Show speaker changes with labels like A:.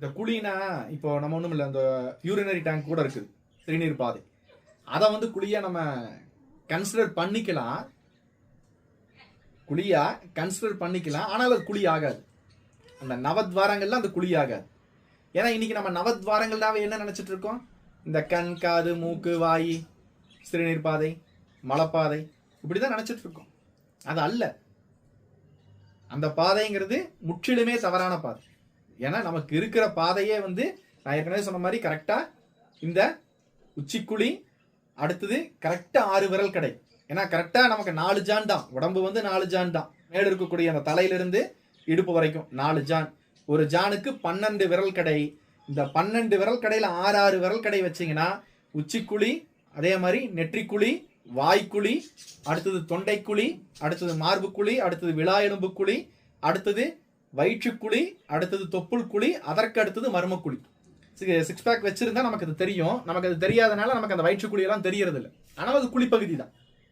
A: இந்த குழினா இப்போ நம்ம ஒன்றும் இல்லை அந்த யூரினரி டேங்க் கூட இருக்குது சிறுநீர் பாதை. அதை வந்து குழியாக நம்ம கன்சிடர் பண்ணிக்கலாம். குழியாக கன்சிடர் பண்ணிக்கலாம். ஆனால் அது குழி ஆகாது. அந்த நவத்வாரங்கள்ல அந்த குழி ஆகாது. ஏன்னா இன்னைக்கு நம்ம நவத்வாரங்கள்னாவே என்ன நினச்சிட்டு இருக்கோம்? இந்த கண் காது மூக்கு வாய் சிறுநீர் பாதை மலப்பாதை இப்படிதான் நினச்சிட்டு இருக்கோம். அது அல்ல. அந்த பாதைங்கிறது முற்றிலுமே தவறான பாதை. ஏன்னா நமக்கு இருக்கிற பாதையே வந்து நான் ஏற்கனவே சொன்ன மாதிரி கரெக்டாக இந்த உச்சிக்குழி அடுத்தது கரெக்டாக ஆறு விரல் கடை. ஏன்னா கரெக்டாக நமக்கு நாலு ஜான் தான். உடம்பு வந்து நாலு ஜான் தான். மேடு இருக்கக்கூடிய அந்த தலையிலிருந்து இடுப்பு வரைக்கும் நாலு ஜான். ஒரு ஜானுக்கு பன்னெண்டு விரல் கடை. இந்த பன்னெண்டு விரல் கடையில் ஆறு ஆறு விரல் கடை வச்சிங்கன்னா உச்சிக்குழி அதே மாதிரி நெற்றிக்குழி வாய்க்குழி அடுத்தது தொண்டைக்குழி அடுத்தது மார்புக்குழி அடுத்தது விழா எலும்புக்குழி அடுத்தது வயிற்றுக்குழி அடுத்தது தொப்புள் குழி அதற்கு அடுத்தது மர்மக்குழி சிக்ஸ் பேக் வச்சிருந்தா நமக்கு அது தெரியும். நமக்கு அது தெரியாதனால நமக்கு அந்த வயிற்றுக்குழியெல்லாம் தெரியறதில்லை. தெரியறது இல்லை ஆனால் அது குழிப்பகுதி தான்